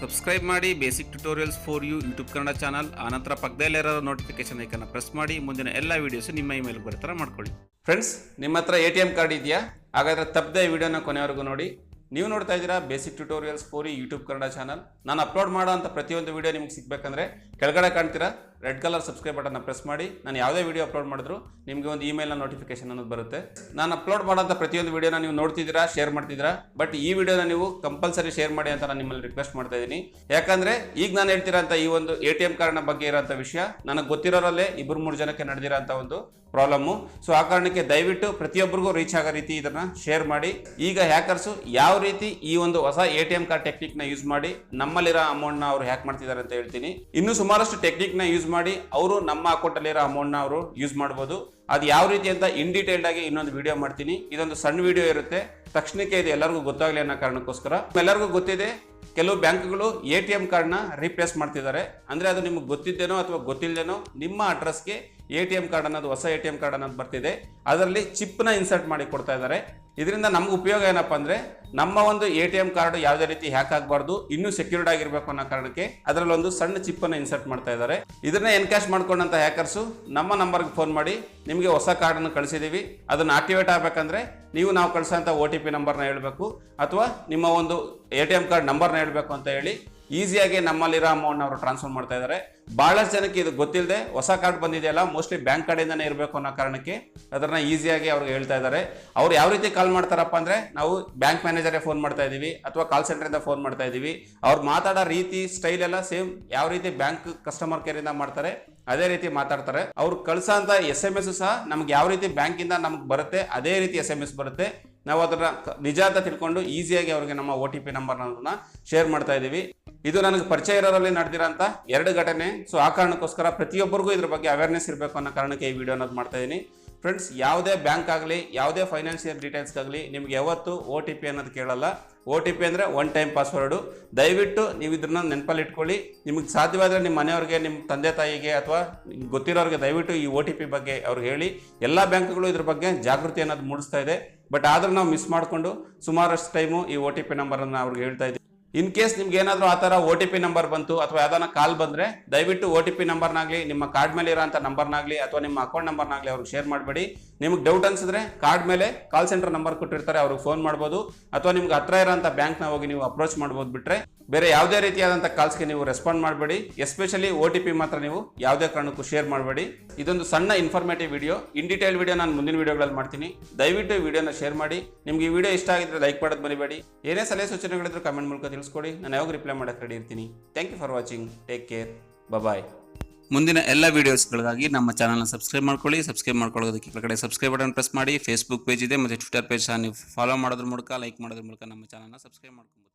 Subscribe ಮಾಡಿ basic tutorials for you YouTube Kannada channel ಆನಂತರ ಪಕ್ಕದಲ್ಲಿರೋ ನೋಟಿಫಿಕೇಶನ್ ಐಕನ್ನ ಪ್ರೆಸ್ ಮಾಡಿ, ಮುಂದಿನ ಎಲ್ಲ ವೀಡಿಯೋಸು ನಿಮ್ಮ ಇಮೇಲ್ ಬರೋ ಥರ ಮಾಡ್ಕೊಳ್ಳಿ. ಫ್ರೆಂಡ್ಸ್ ನಿಮ್ಮ ಹತ್ರ ಎ ಟಿ ಎಂ ಕಾರ್ಡ್ ಇದೆಯಾ? ಹಾಗಾದ್ರೆ ತಪ್ಪದೆ ವಿಡಿಯೋನ ಕೊನೆವರೆಗೂ ನೋಡಿ. ನೀವು ನೋಡ್ತಾ ಇದ್ದೀರಾ basic tutorials for YouTube Kannada channel ನಾನು ಅಪ್ಲೋಡ್ ಮಾಡೋ ಅಂತ ಪ್ರತಿಯೊಂದು ವೀಡಿಯೋ ನಿಮ್ಗೆ ಸಿಗಬೇಕಂದ್ರೆ ಕೆಳಗಡೆ ಕಾಣ್ತೀರಾ? ರೆಡ್ ಕಲರ್ ಸಬ್ಸ್ಕ್ರೈಬ್ ಬಟನ್ನ ಪ್ರೆಸ್ ಮಾಡಿ. ನಾನು ಯಾವುದೇ ವಿಡಿಯೋ ಅಪ್ಲೋಡ್ ಮಾಡಿದ್ರು ನಿಮಗೆ ಒಂದು ಇಮೇಲ್ನ ನೋಟಿಫಿಕೇಶನ್ ಅನ್ನೋದು ಬರುತ್ತೆ. ನಾನು ಅಪ್ಲೋಡ್ ಮಾಡೋಂಥ ಪ್ರತಿಯೊಂದು ವಿಡಿಯೋನ ನೀವು ನೋಡ್ತಿದ್ದೀರಾ, ಶೇರ್ ಮಾಡ್ತಿದ್ದೀರಾ? ಬಟ್ ಈ ವಿಡಿಯೋನ ನೀವು ಕಂಪಲ್ಸರಿ ಶೇರ್ ಮಾಡಿ ಅಂತ ನಾನು ನಿಮ್ಮಲ್ಲಿ ರಿಕ್ವೆಸ್ಟ್ ಮಾಡ್ತಾ ಇದ್ದೀನಿ. ಯಾಕಂದರೆ ಈಗ ನಾನು ಹೇಳ್ತಿರೋಂಥ ಈ ಒಂದು ಎ ಟಿ ಎಂ ಕಾರ್ಡ್ನ ಬಗ್ಗೆ ಇರೋಂಥ ವಿಷಯ ನನಗೆ ಗೊತ್ತಿರೋರಲ್ಲೇ ಇಬ್ಬರು ಮೂರು ಜನಕ್ಕೆ ನಡೆದಿರೋಂಥ ಒಂದು ಪ್ರಾಬ್ಲಮ್ಮು. ಸೊ ಆ ಕಾರಣಕ್ಕೆ ದಯವಿಟ್ಟು ಪ್ರತಿಯೊಬ್ಬರಿಗೂ ರೀಚ್ ಆಗೋ ರೀತಿ ಇದನ್ನು ಶೇರ್ ಮಾಡಿ. ಈಗ ಹ್ಯಾಕರ್ಸು ಯಾವ ರೀತಿ ಈ ಒಂದು ಹೊಸ ಎ ಟಿ ಎಂ ಕಾರ್ಡ್ ಟೆಕ್ನಿಕ್ನ ಯೂಸ್ ಮಾಡಿ ನಮ್ಮಲ್ಲಿರೋ ಅಮೌಂಟ್ನ ಅವರು ಹ್ಯಾಕ್ ಮಾಡ್ತಿದ್ದಾರೆ ಅಂತ ಹೇಳ್ತೀನಿ. ಇನ್ನೂ ಸುಮಾರಷ್ಟು ಟೆಕ್ನಿಕ್ನ ಯೂಸ್ ಮಾಡಿ ಅವರು ನಮ್ಮ ಅಕೌಂಟಲ್ಲಿರೋ ಅಮೌಂಟ್ನ ಅವರು ಯೂಸ್ ಮಾಡ್ಬೋದು. ಅದು ಯಾವ ರೀತಿ ಅಂತ ಇನ್ ಡೀಟೇಲ್ಡ್ ಆಗಿ ಇನ್ನೊಂದು ವಿಡಿಯೋ ಮಾಡ್ತೀನಿ. ಇದೊಂದು ಸಣ್ಣ ವಿಡಿಯೋ ಇರುತ್ತೆ. ತಕ್ಷಣಕ್ಕೆ ಇದು ಎಲ್ಲರಿಗೂ ಗೊತ್ತಾಗಲಿ ಅನ್ನೋ ಕಾರಣಕ್ಕೋಸ್ಕರ. ಎಲ್ಲರಿಗೂ ಗೊತ್ತಿದೆ, ಕೆಲವು ಬ್ಯಾಂಕ್ಗಳು ಎ ಟಿ ಎಂ ಕಾರ್ಡ್ನ ರೀಪ್ಲೇಸ್ ಮಾಡ್ತಿದ್ದಾರೆ. ಅಂದರೆ ಅದು ನಿಮಗೆ ಗೊತ್ತಿದ್ದೇನೋ ಅಥವಾ ಗೊತ್ತಿಲ್ಲದೇನೋ ನಿಮ್ಮ ಅಡ್ರೆಸ್ಗೆ ಎ ಟಿ ಎಂ ಕಾರ್ಡ್ ಅನ್ನೋದು ಹೊಸ ಎ ಟಿ ಎಂ ಕಾರ್ಡ್ ಅನ್ನೋದು ಬರ್ತಿದೆ. ಅದರಲ್ಲಿ ಚಿಪ್ನ ಇನ್ಸರ್ಟ್ ಮಾಡಿ ಕೊಡ್ತಾ ಇದ್ದಾರೆ. ಇದರಿಂದ ನಮ್ಗೆ ಉಪಯೋಗ ಏನಪ್ಪ ಅಂದರೆ ನಮ್ಮ ಒಂದು ಎ ಟಿ ಎಂ ಕಾರ್ಡ್ ಯಾವುದೇ ರೀತಿ ಹ್ಯಾಕ್ ಆಗಬಾರ್ದು, ಇನ್ನೂ ಸೆಕ್ಯೂರ್ಡ್ ಆಗಿರಬೇಕು ಅನ್ನೋ ಕಾರಣಕ್ಕೆ ಅದರಲ್ಲಿ ಒಂದು ಸಣ್ಣ ಚಿಪ್ಪನ್ನು ಇನ್ಸರ್ಟ್ ಮಾಡ್ತಾ ಇದ್ದಾರೆ. ಇದನ್ನ ಎನ್ಕ್ಯಾಶ್ ಮಾಡ್ಕೊಂಡಂತ ಹ್ಯಾಕರ್ಸು ನಮ್ಮ ನಂಬರ್ಗೆ ಫೋನ್ ಮಾಡಿ, ನಿಮಗೆ ಹೊಸ ಕಾರ್ಡನ್ನು ಕಳಿಸಿದ್ದೀವಿ ಅದನ್ನು ಆಕ್ಟಿವೇಟ್ ಆಗಬೇಕಂದ್ರೆ ನೀವು ನಾವು ಕಳಿಸೋಂಥ ಒ ಟಿ ಪಿ ನಂಬರ್ನ ಹೇಳಬೇಕು, ಅಥವಾ ನಿಮ್ಮ ಒಂದು ಎ ಟಿ ಎಂ ಕಾರ್ಡ್ ನಂಬರ್ನ ಹೇಳಬೇಕು ಅಂತ ಹೇಳಿ ಈಸಿಯಾಗಿ ನಮ್ಮಲ್ಲಿರೋ ಅಮೌಂಟ್ ಅವರು ಟ್ರಾನ್ಸ್ಫರ್ ಮಾಡ್ತಾ ಇದ್ದಾರೆ ಭಾಳಷ್ಟು ಜನಕ್ಕೆ ಇದು ಗೊತ್ತಿಲ್ಲದೆ ಹೊಸ ಕಾರ್ಡ್ ಬಂದಿದೆಯಲ್ಲ ಮೋಸ್ಟ್ಲಿ ಬ್ಯಾಂಕ್ ಕಡೆಯಿಂದನೇ ಇರಬೇಕು ಅನ್ನೋ ಕಾರಣಕ್ಕೆ ಅದನ್ನ ಈಸಿಯಾಗಿ ಅವ್ರಿಗೆ ಹೇಳ್ತಾ ಇದ್ದಾರೆ ಅವ್ರು ಯಾವ ರೀತಿ ಕಾಲ್ ಮಾಡ್ತಾರಪ್ಪ ಅಂದ್ರೆ, ನಾವು ಬ್ಯಾಂಕ್ ಮ್ಯಾನೇಜರೇ ಫೋನ್ ಮಾಡ್ತಾ ಇದೀವಿ, ಅಥವಾ ಕಾಲ್ ಸೆಂಟರಿಂದ ಫೋನ್ ಮಾಡ್ತಾ ಇದೀವಿ. ಅವ್ರು ಮಾತಾಡೋ ರೀತಿ ಸ್ಟೈಲ್ ಎಲ್ಲ ಸೇಮ್ ಯಾವ ರೀತಿ ಬ್ಯಾಂಕ್ ಕಸ್ಟಮರ್ ಕೇರ್ ಇಂದ ಮಾಡ್ತಾರೆ, ಅದೇ ರೀತಿ ಮಾತಾಡ್ತಾರೆ. ಅವ್ರು ಕಳ್ಸೋಂಥ ಎಸ್ ಎಂ ಎಸ್ ಸಹ ನಮ್ಗೆ ಯಾವ ರೀತಿ ಬ್ಯಾಂಕಿಂದ ನಮ್ಗೆ ಬರುತ್ತೆ, ಅದೇ ರೀತಿ ಎಸ್ ಎಂ ಎಸ್ ಬರುತ್ತೆ. ನಾವು ಅದರ ನಿಜ ಅಂತ ತಿಳ್ಕೊಂಡು ಈಸಿಯಾಗಿ ಅವ್ರಿಗೆ ನಮ್ಮ ಒ ಟಿ ಪಿ ನಂಬರ್ನ ಶೇರ್ ಮಾಡ್ತಾ ಇದ್ದೀವಿ ಇದು ನನಗೆ ಪರಿಚಯ ಇರೋರಲ್ಲಿ ನಡೆದಿರೋಂಥ ಎರಡು ಘಟನೆ. ಸೊ ಆ ಕಾರಣಕ್ಕೋಸ್ಕರ ಪ್ರತಿಯೊಬ್ಬರಿಗೂ ಇದ್ರ ಬಗ್ಗೆ ಅವೇರ್ನೆಸ್ ಇರಬೇಕು ಅನ್ನೋ ಕಾರಣಕ್ಕೆ ಈ ವಿಡಿಯೋ ಅನ್ನೋದು ಮಾಡ್ತಾ ಇದ್ದೀನಿ ಫ್ರೆಂಡ್ಸ್ ಯಾವುದೇ ಬ್ಯಾಂಕ್ ಆಗಲಿ, ಯಾವುದೇ ಫೈನಾನ್ಷಿಯಲ್ ಡೀಟೇಲ್ಸ್ಗಾಗಲಿ ನಿಮ್ಗೆ ಯಾವತ್ತು ಒ ಟಿ ಪಿ ಅನ್ನೋದು ಕೇಳಲ್ಲ. ಒ ಟಿ ಪಿ ಅಂದರೆ ಒನ್ ಟೈಮ್ ಪಾಸ್ವರ್ಡು ದಯವಿಟ್ಟು ನೀವು ಇದನ್ನ ನೆನಪಲ್ಲಿ ಇಟ್ಕೊಳ್ಳಿ. ನಿಮಗೆ ಸಾಧ್ಯವಾದರೆ ನಿಮ್ಮ ಮನೆಯವ್ರಿಗೆ ನಿಮ್ಮ ತಂದೆ ತಾಯಿಗೆ ಅಥವಾ ಗೊತ್ತಿರೋರಿಗೆ ದಯವಿಟ್ಟು ಈ ಒ ಟಿ ಪಿ ಬಗ್ಗೆ ಅವ್ರಿಗೆ ಹೇಳಿ. ಎಲ್ಲ ಬ್ಯಾಂಕ್ಗಳು ಇದ್ರ ಬಗ್ಗೆ ಜಾಗೃತಿ ಅನ್ನೋದು ಮೂಡಿಸ್ತಾ ಇದೆ. ಬಟ್ ಆದರೂ ನಾವು ಮಿಸ್ ಮಾಡಿಕೊಂಡು ಸುಮಾರಷ್ಟು ಟೈಮು ಈ ಒ ಟಿ ಪಿ ನಂಬರನ್ನು ಅವ್ರಿಗೆ ಹೇಳ್ತಾ ಇನ್ ಕೇಸ್ ನಿಮ್ಗೆ ಏನಾದರೂ ಆ ಥರ ಒ ಟಿ ಪಿ ನಂಬರ್ ಬಂತು ಅಥವಾ ಯಾವ್ದಾನ ಕಾಲ್ ಬಂದರೆ, ದಯವಿಟ್ಟು ಒ ಟಿ ಪಿ ನಂಬರ್ನಾಗಲಿ ನಿಮ್ಮ ಕಾರ್ಡ್ ಮೇಲೆ ಇರೋಂಥ ನಂಬರ್ನಾಗಲಿ ಅಥವಾ ನಿಮ್ಮ ಅಕೌಂಟ್ ನಂಬರ್ನಾಗಲಿ ಅವ್ರಿಗೆ ಶೇರ್ ಮಾಡಬೇಡಿ. ನಿಮ್ಗೆ ಡೌಟ್ ಅನ್ಸಿದ್ರೆ ಕಾರ್ಡ್ ಮೇಲೆ ಕಾಲ್ ಸೆಂಟರ್ ನಂಬರ್ ಕೊಟ್ಟಿರ್ತಾರೆ, ಅವ್ರಿಗೆ ಫೋನ್ ಮಾಡ್ಬೋದು. ಅಥವಾ ನಿಮ್ಗೆ ಹತ್ರ ಇರೋಂಥ ಬ್ಯಾಂಕ್ನ ಹೋಗಿ ನೀವು ಅಪ್ರೋಚ್ ಮಾಡ್ಬೋದು ಬಿಟ್ಟರೆ ಬೇರೆ ಯಾವುದೇ ರೀತಿಯಾದಂಥ ಕಾಲ್ಸ್ಗೆ ನೀವು ರೆಸ್ಪಾಂಡ್ ಮಾಡಬೇಡಿ. ಎಸ್ಪೆಷಲಿ ಒ ಟಿ ಪಿ ಮಾತ್ರ ನೀವು ಯಾವುದೇ ಕಾರಣಕ್ಕೂ ಶೇರ್ ಮಾಡಬೇಡಿ. ಇದೊಂದು ಸಣ್ಣ informative video in detail video ನಾನು ಮುಂದಿನ ವಿಡಿಯೋಗಳಲ್ಲಿ ಮಾಡ್ತೀನಿ. ದಯವಿಟ್ಟು ವಿಡಿಯೋನ ಶೇರ್ ಮಾಡಿ. ನಿಮ್ಗೆ ಈ ವಿಡಿಯೋ ಇಷ್ಟ ಆಗಿದ್ರೆ ಲೈಕ್ ಮಾಡೋದು ಮರಿಬೇಡಿ. ಏನೇ ಸಲಹೆ ಸೂಚನೆಗಳಿದ್ರು ಕಮೆಂಟ್ ಮೂಲಕ ತಿಳಿಸ್ಕೊಡಿ ನಾನು ಯಾವಾಗ ರಿಪ್ಲೈ ಮಾಡೋಕ್ಕೆ ರೆಡಿ ಇರ್ತೀನಿ. Thank you for watching take care bye ಮುಂದಿನ ಎಲ್ಲ ವೀಡಿಯೋಸ್ಗಳಿಗಾಗಿ ನಮ್ಮ ಚಾನಲ್ನ ಸಬ್ಸ್ಕ್ರೈಬ್ ಮಾಡ್ಕೊಳ್ಳಿ. ಸಬ್ಸ್ಕ್ರೈಬ್ ಮಾಡ್ಕೊಳ್ಳೋದಕ್ಕೆ ಕೆಳಗಡೆ ಸಬ್ಸ್ಕ್ರೈಬ್ ಬಟನ್ ಪ್ರೆಸ್ ಮಾಡಿ. ಫೇಸ್ಬುಕ್ ಪೇಜ್ ಇದೆ. ಮತ್ತು ಟ್ವಿಟರ್ ಪೇಜ್ ನೀವು ಫಾಲೋ ಮಾಡೋದ್ರ ಮೂಲಕ ಲೈಕ್ ಮಾಡೋದ್ರ ಮೂಲಕ ನಮ್ಮ ಚಾನಲ್ನ ಸಬ್ಸ್ಕ್ರೈಬ್ ಮಾಡ್ಕೊಬೋದು.